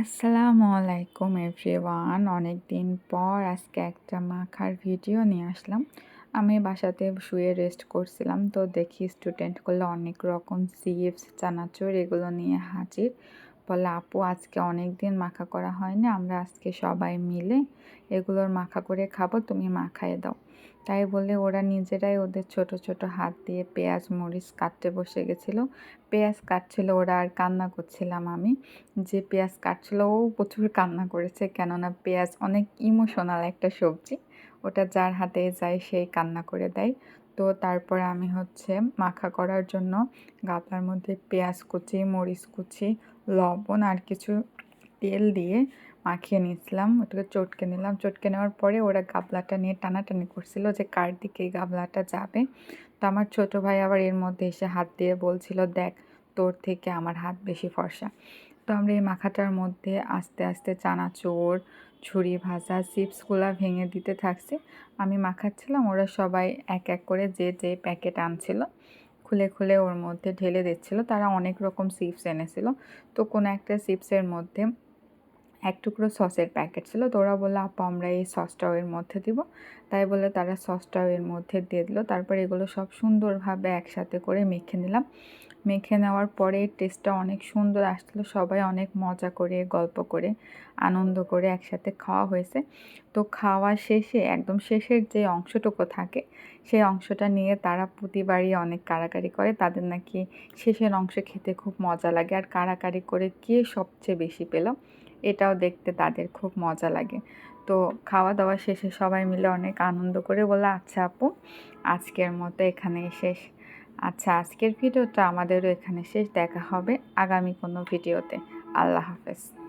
আসসালামু আলাইকুম এভরিওয়ান। অনেক দিন পর আজকে একটা মাখার ভিডিও নিয়ে আসলাম। আমি বাসাতে শুয়ে রেস্ট করছিলাম, তো দেখি স্টুডেন্টগুলো অনেক রকম চিপস চানাচুর এগুলো নিয়ে হাজির। বলে, আপু, আজকে অনেক দিন মাখা করা হয়নি, আমরা আজকে সবাই মিলে এগুলোর মাখা করে খাব, তুমি মাখায় দাও। তাই বলে ওরা নিজেরাই ওদের ছোট ছোট হাত দিয়ে পেঁয়াজ, মরিচ কাটতে বসে গেছিল। পেঁয়াজ কাটছিল ওরা, আর কান্না করছিলাম আমি যে পেঁয়াজ কাটছিল, ও প্রচুর কান্না করেছে, কেননা পেঁয়াজ অনেক ইমোশনাল একটা সবজি, ওটা যার হাতে যায় সেই কান্না করে দেয়। তো তারপর আমি হচ্ছে মাখা করার জন্য গাবলার মধ্যে পেঁয়াজ কুচি, মরিচ কুচি, লবণ আর কিছু তেল দিয়ে মাখিয়ে নিয়েছিলাম। ওটাকে চটকে নিলাম। চটকে নেওয়ার পরে ওরা গাবলাটা নিয়ে টানাটানি করছিল যে কার দিকে গাবলাটা যাবে। তো আমার ছোট ভাই আবার এর মধ্যে এসে হাত দিয়ে বলছিল, দেখ, তোর থেকে আমার হাত বেশি ফর্সা। তো আমরা এই মাখাটার মধ্যে আস্তে আস্তে চানাচোর, ছুরি ভাজা, চিপসগুলো ভেঙে দিতে থাকছি। আমি মাখাচ্ছিলাম, ওরা সবাই এক এক করে যে যে প্যাকেট আনছিল, খুলে খুলে ওর মধ্যে ঢেলে দিচ্ছিল। তারা অনেক রকম চিপস এনেছিল। তো কোনো একটা চিপসের মধ্যে এক টুকরো সসের প্যাকেট ছিল। তো ওরা বলল, আপা, আমরা এই সসটাও এর মধ্যে দিব। তাই বলে তারা সসটাও এর মধ্যে দিয়ে দিল। তারপর এগুলো সব সুন্দরভাবে একসাথে করে মেখে নিলাম। মেখে নেওয়ার পরে টেস্টটা অনেক সুন্দর আসছিল সবাই অনেক মজা করে, গল্প করে, আনন্দ করে একসাথে খাওয়া হয়েছে। তো খাওয়া শেষে, একদম শেষের যে অংশটুকু থাকে, সেই অংশটা নিয়ে তারা প্রতিবারই অনেক কারাকারি করে। তাদের নাকি শেষের অংশ খেতে খুব মজা লাগে। আর কারাকারি করে কে সবচেয়ে বেশি পেল? এটাও দেখতে তাদের খুব মজা লাগে। তো খাওয়া দাওয়া শেষে সবাই মিলে অনেক আনন্দ করে বলে আচ্ছা আপু, আজকের মতো এখানেই শেষ। আচ্ছা আজকের ভিডিওটা আমাদেরও এখানে শেষ। দেখা হবে আগামী কোনো ভিডিওতে। আল্লাহ হাফেজ।